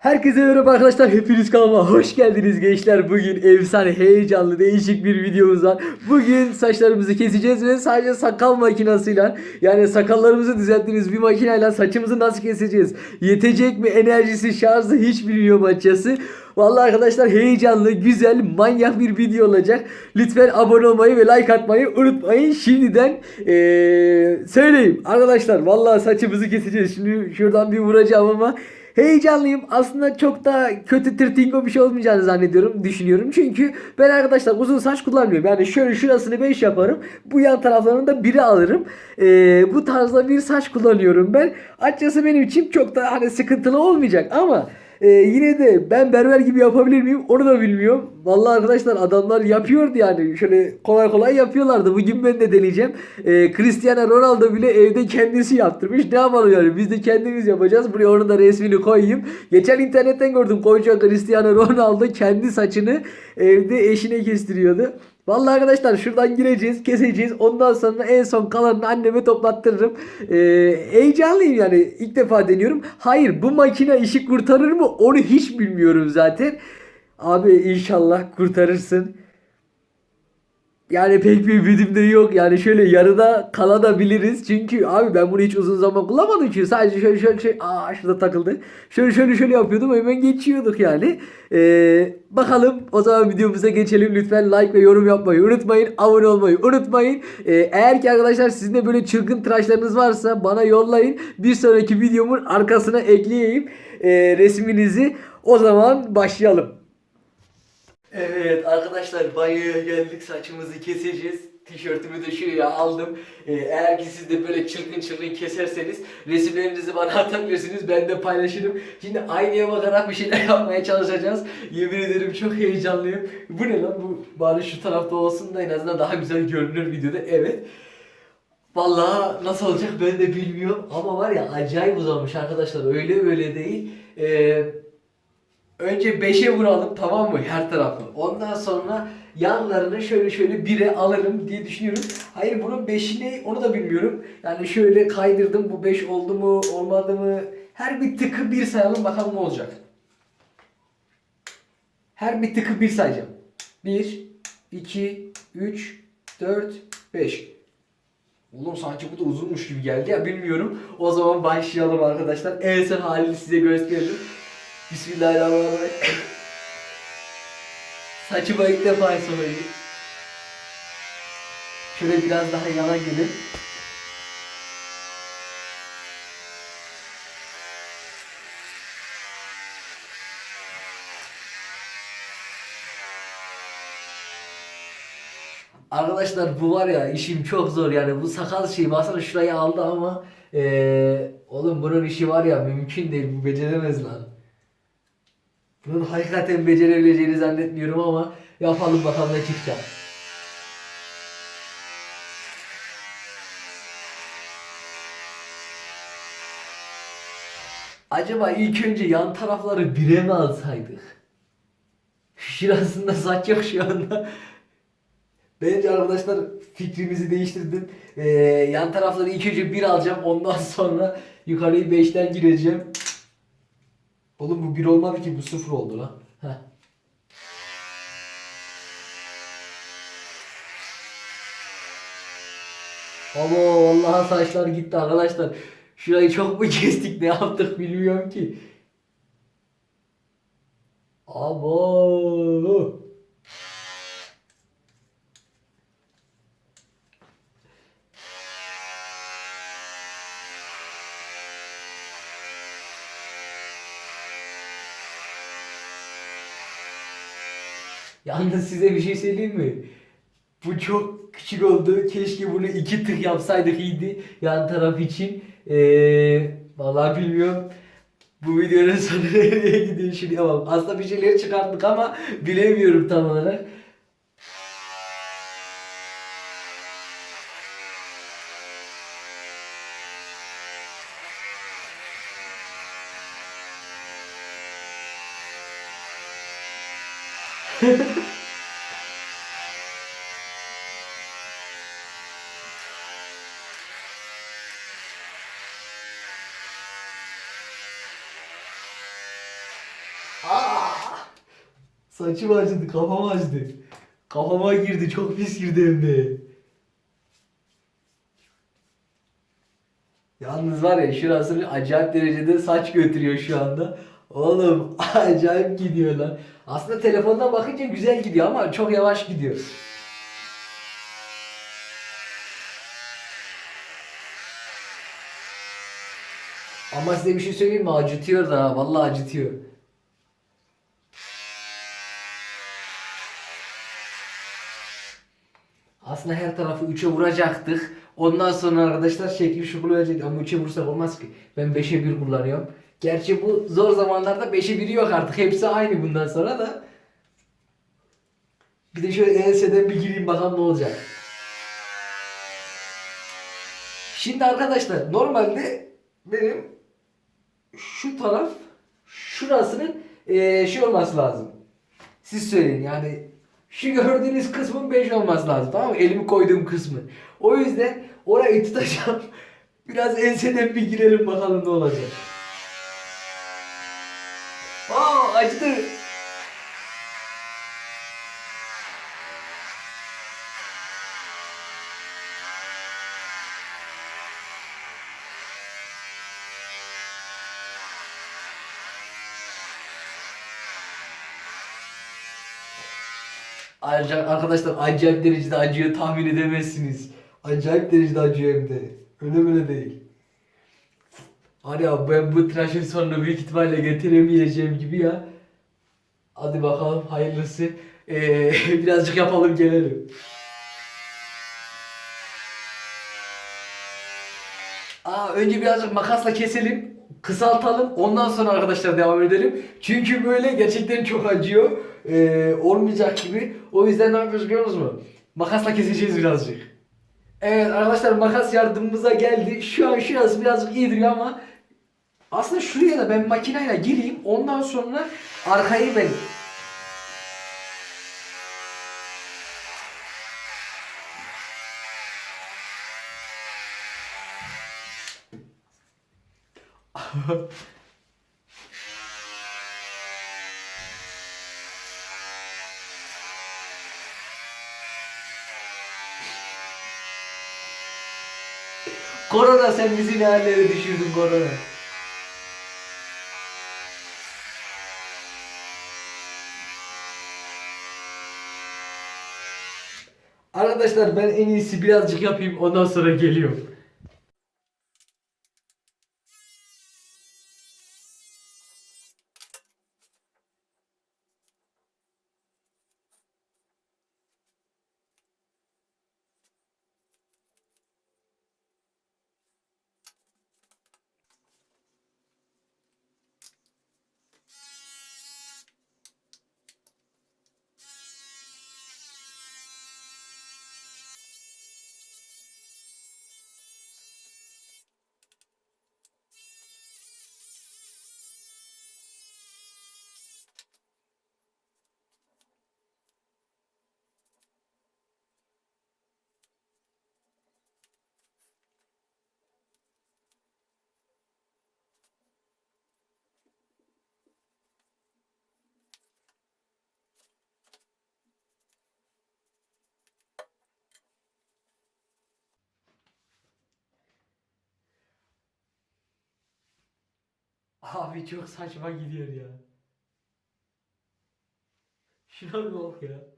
Herkese merhaba arkadaşlar. Hepiniz kanalıma hoş geldiniz gençler. Bugün efsane, heyecanlı, değişik bir videomuz var. Bugün saçlarımızı keseceğiz ve sadece sakal makinasıyla yani sakallarımızı düzelttiğimiz bir makineyle saçımızı nasıl keseceğiz? Yetecek mi enerjisi, şarjı hiç bilmiyorum açıkçası. Vallahi arkadaşlar heyecanlı, güzel, manyak bir video olacak. Lütfen abone olmayı ve like atmayı unutmayın. Şimdiden eee söyleyeyim. Arkadaşlar vallahi saçımızı keseceğiz. Şimdi şuradan bir vuracağım ama Heyecanlıyım. Aslında çok da kötü tırtingo bir şey olmayacağını zannediyorum, düşünüyorum. Çünkü ben arkadaşlar uzun saç kullanmıyorum. Yani şöyle şurasını 5 yaparım. Bu yan taraflarını da 1'e alırım. Ee, bu tarzda bir saç kullanıyorum ben. Açıkçası benim için çok da hani sıkıntılı olmayacak ama ee, yine de ben berber gibi yapabilir miyim onu da bilmiyorum. Vallahi arkadaşlar adamlar yapıyordu yani. Şöyle kolay kolay yapıyorlardı. Bugün ben de deneyeceğim. Ee, Cristiano Ronaldo bile evde kendisi yaptırmış. Ne yapalım yani biz de kendimiz yapacağız. Buraya onun da resmini koyayım. Geçen internetten gördüm koyca Cristiano Ronaldo kendi saçını evde eşine kestiriyordu. Vallahi arkadaşlar şuradan gireceğiz, keseceğiz. Ondan sonra en son kalanını anneme toplattırırım. Ee, heyecanlıyım yani. ilk defa deniyorum. Hayır bu makine işi kurtarır mı? Onu hiç bilmiyorum zaten. Abi inşallah kurtarırsın. Yani pek bir ümidim de yok. Yani şöyle yarıda kalabiliriz. Çünkü abi ben bunu hiç uzun zaman kullanmadım çünkü sadece şöyle şöyle şey aa şurada takıldı. Şöyle şöyle şöyle yapıyordum hemen geçiyorduk yani. Ee, bakalım o zaman videomuza geçelim. Lütfen like ve yorum yapmayı unutmayın. Abone olmayı unutmayın. Ee, eğer ki arkadaşlar sizin de böyle çılgın tıraşlarınız varsa bana yollayın. Bir sonraki videomun arkasına ekleyeyim ee, resminizi. O zaman başlayalım. Evet arkadaşlar banyoya geldik saçımızı keseceğiz. Tişörtümü de şuraya aldım. Ee, eğer ki siz de böyle çılgın çılgın keserseniz resimlerinizi bana atabilirsiniz. Ben de paylaşırım. Şimdi aynaya bakarak bir şeyler yapmaya çalışacağız. Yemin ederim çok heyecanlıyım. Bu ne lan bu bari şu tarafta olsun da en azından daha güzel görünür videoda. Evet. Vallahi nasıl olacak ben de bilmiyorum ama var ya acayip uzamış arkadaşlar öyle böyle değil. Ee, Önce 5'e vuralım tamam mı her tarafı. Ondan sonra yanlarını şöyle şöyle 1'e alırım diye düşünüyorum. Hayır bunun 5'ini onu da bilmiyorum. Yani şöyle kaydırdım bu 5 oldu mu olmadı mı. Her bir tıkı 1 sayalım bakalım ne olacak. Her bir tıkı 1 sayacağım. 1, 2, 3, 4, 5. Oğlum sanki bu da uzunmuş gibi geldi ya bilmiyorum. O zaman başlayalım arkadaşlar. En son halini size gösterelim. Bismillahirrahmanirrahim. Saçıma ilk defa soruyu. Şöyle biraz daha yana gelin. Arkadaşlar bu var ya işim çok zor yani bu sakal şey baksana şurayı aldı ama eee oğlum bunun işi var ya mümkün değil bu beceremez lan. Bunun hakikaten becerebileceğini zannetmiyorum ama yapalım bakalım ne çıkacak. Acaba ilk önce yan tarafları bire mi alsaydık? Şurasında saç yok şu anda. Bence arkadaşlar fikrimizi değiştirdim. Ee, yan tarafları ilk önce bir alacağım ondan sonra yukarıyı 5'ten gireceğim. Oğlum bu bir olmadı ki bu sıfır oldu lan. Heh. Abo vallahi saçlar gitti arkadaşlar. Şurayı çok mu kestik ne yaptık bilmiyorum ki. Abo. Yalnız size bir şey söyleyeyim mi? Bu çok küçük oldu. Keşke bunu iki tık yapsaydık iyiydi. Yan taraf için. Ee, vallahi bilmiyorum. Bu videonun sonu nereye gidiyor şimdi yapamam. Aslında bir şeyleri çıkarttık ama bilemiyorum tam olarak. Saçım acıdı, kafam acıdı. Kafama girdi, çok pis girdi hem de. Yalnız var ya şurasını acayip derecede saç götürüyor şu anda. Oğlum acayip gidiyor lan. Aslında telefondan bakınca güzel gidiyor ama çok yavaş gidiyor. Ama size bir şey söyleyeyim mi? Acıtıyor da vallahi acıtıyor. Aslında her tarafı 3'e vuracaktık. Ondan sonra arkadaşlar şekil şukul verecektik ama 3'e vursak olmaz ki. Ben 5'e 1 kullanıyorum. Gerçi bu zor zamanlarda 5'e 1 yok artık. Hepsi aynı bundan sonra da. Bir de şöyle enseden bir gireyim bakalım ne olacak. Şimdi arkadaşlar normalde benim şu taraf şurasının eee şey olması lazım. Siz söyleyin yani şu gördüğünüz kısmın 5 olması lazım tamam mı? Elimi koyduğum kısmı. O yüzden orayı tutacağım. Biraz enseden bir girelim bakalım ne olacak. Aa acıdı. Ayrıca arkadaşlar acayip derecede acıyor tahmin edemezsiniz. Acayip derecede acıyor hem de. Öyle böyle değil. Hani ya ben bu tıraşın sonunu büyük ihtimalle getiremeyeceğim gibi ya. Hadi bakalım hayırlısı. Ee, birazcık yapalım gelelim. Aa, önce birazcık makasla keselim. Kısaltalım. Ondan sonra arkadaşlar devam edelim. Çünkü böyle gerçekten çok acıyor. Ee, olmayacak gibi. O yüzden ne yapıyoruz biliyor musunuz? Makasla keseceğiz birazcık. Evet arkadaşlar makas yardımımıza geldi. Şu an şurası birazcık iyi duruyor ama aslında şuraya da ben makineyle gireyim. Ondan sonra arkayı ben Korona sen bizi ne hallere düşürdün korona. Arkadaşlar ben en iyisi birazcık yapayım ondan sonra geliyorum. Abi çok saçma gidiyor ya. Şuna bir bak ya.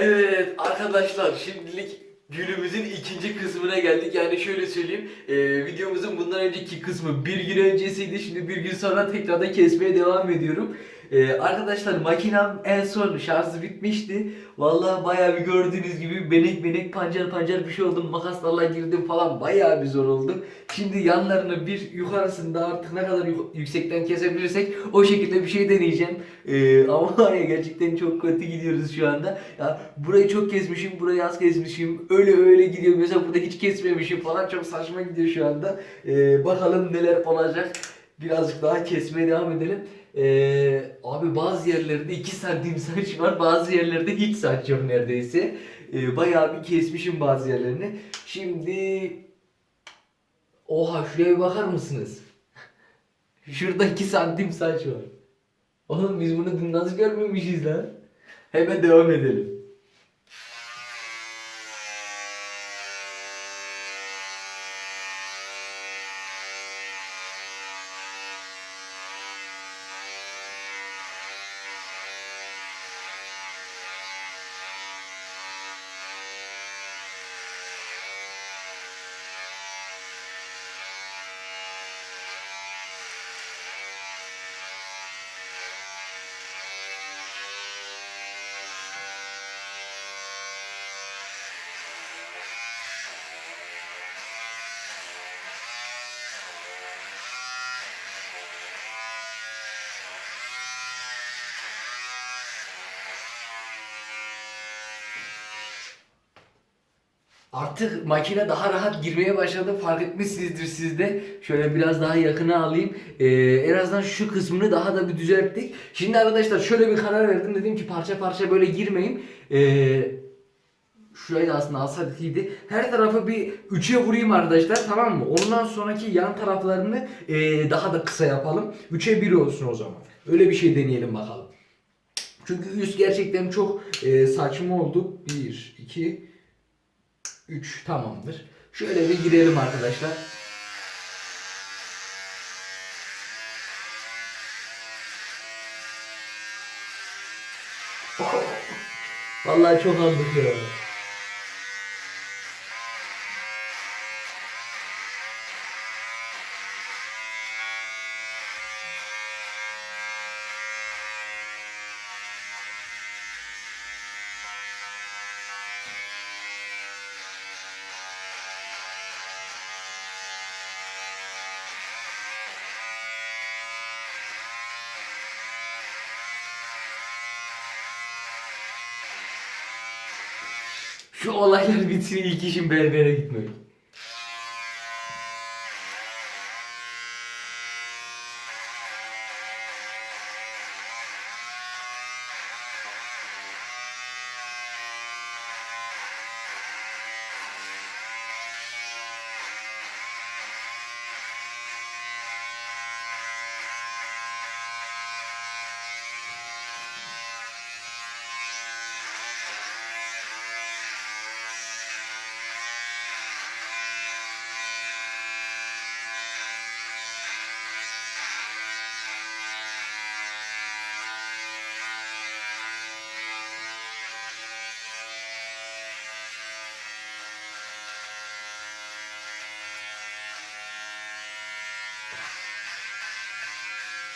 Evet arkadaşlar şimdilik günümüzün ikinci kısmına geldik. Yani şöyle söyleyeyim. e, videomuzun bundan önceki kısmı bir gün öncesiydi. Şimdi bir gün sonra tekrardan kesmeye devam ediyorum. E, arkadaşlar makinem en son şarjı bitmişti. Vallahi bayağı bir gördüğünüz gibi benek benek pancar pancar bir şey oldum. Makaslarla girdim falan bayağı bir zor oldu. Şimdi yanlarını bir yukarısında artık ne kadar yüksekten kesebilirsek o şekilde bir şey deneyeceğim. E, ama ya gerçekten çok kötü gidiyoruz şu anda. Ya burayı çok kesmişim, burayı az kesmişim. Öyle öyle gidiyor. Mesela burada hiç kesmemişim falan. Çok saçma gidiyor şu anda. Ee, bakalım neler olacak. Birazcık daha kesmeye devam edelim. Ee, abi bazı yerlerde 2 santim saç var. Bazı yerlerde hiç saç yok neredeyse. Ee, bayağı bir kesmişim bazı yerlerini. Şimdi... Oha şuraya bir bakar mısınız? Şurada 2 santim saç var. Oğlum biz bunu dün nasıl görmemişiz lan? Hemen devam edelim. Artık makine daha rahat girmeye başladı. Fark etmişsinizdir siz de. Şöyle biraz daha yakına alayım. Ee, en azından şu kısmını daha da bir düzelttik. Şimdi arkadaşlar şöyle bir karar verdim. Dedim ki parça parça böyle girmeyin. Ee, şurayı da aslında alsaydık. Her tarafı bir üçe vurayım arkadaşlar tamam mı? Ondan sonraki yan taraflarını ee, daha da kısa yapalım. Üçe bir olsun o zaman. Öyle bir şey deneyelim bakalım. Çünkü üst gerçekten çok ee, saçma oldu. 1, 2, 3 tamamdır. Şöyle bir girelim arkadaşlar. Vallahi çok ya. Şu olaylar bitsin ilk işim berbere gitmek.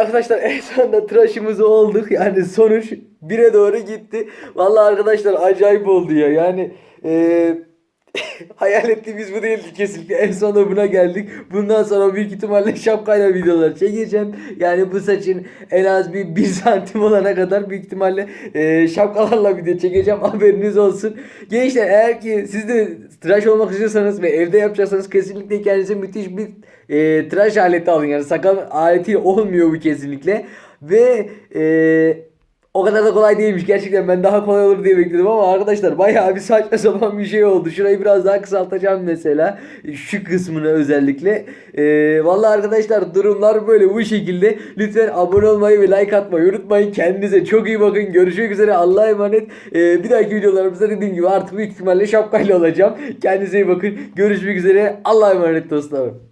arkadaşlar en sonunda tıraşımız olduk. Yani sonuç 1'e doğru gitti. Vallahi arkadaşlar acayip oldu ya. Yani eee hayal ettiğimiz bu değildi kesinlikle. En sonunda buna geldik. Bundan sonra büyük ihtimalle şapkayla videolar çekeceğim. Yani bu saçın en az bir 1 santim olana kadar büyük ihtimalle eee, şapkalarla video çekeceğim. Haberiniz olsun. Gençler eğer ki siz de tıraş olmak istiyorsanız ve evde yapacaksanız kesinlikle kendinize müthiş bir eee tıraş aleti alın. Yani sakal aleti olmuyor bu kesinlikle. Ve eee O kadar da kolay değilmiş gerçekten ben daha kolay olur diye bekledim ama arkadaşlar bayağı bir saçma sapan bir şey oldu. Şurayı biraz daha kısaltacağım mesela. Şu kısmını özellikle. Ee, vallahi arkadaşlar durumlar böyle bu şekilde. Lütfen abone olmayı ve like atmayı unutmayın. Kendinize çok iyi bakın. Görüşmek üzere. Allah'a emanet. Ee, bir dahaki videolarımızda dediğim gibi artık büyük ihtimalle şapkayla olacağım. Kendinize iyi bakın. Görüşmek üzere. Allah'a emanet dostlarım.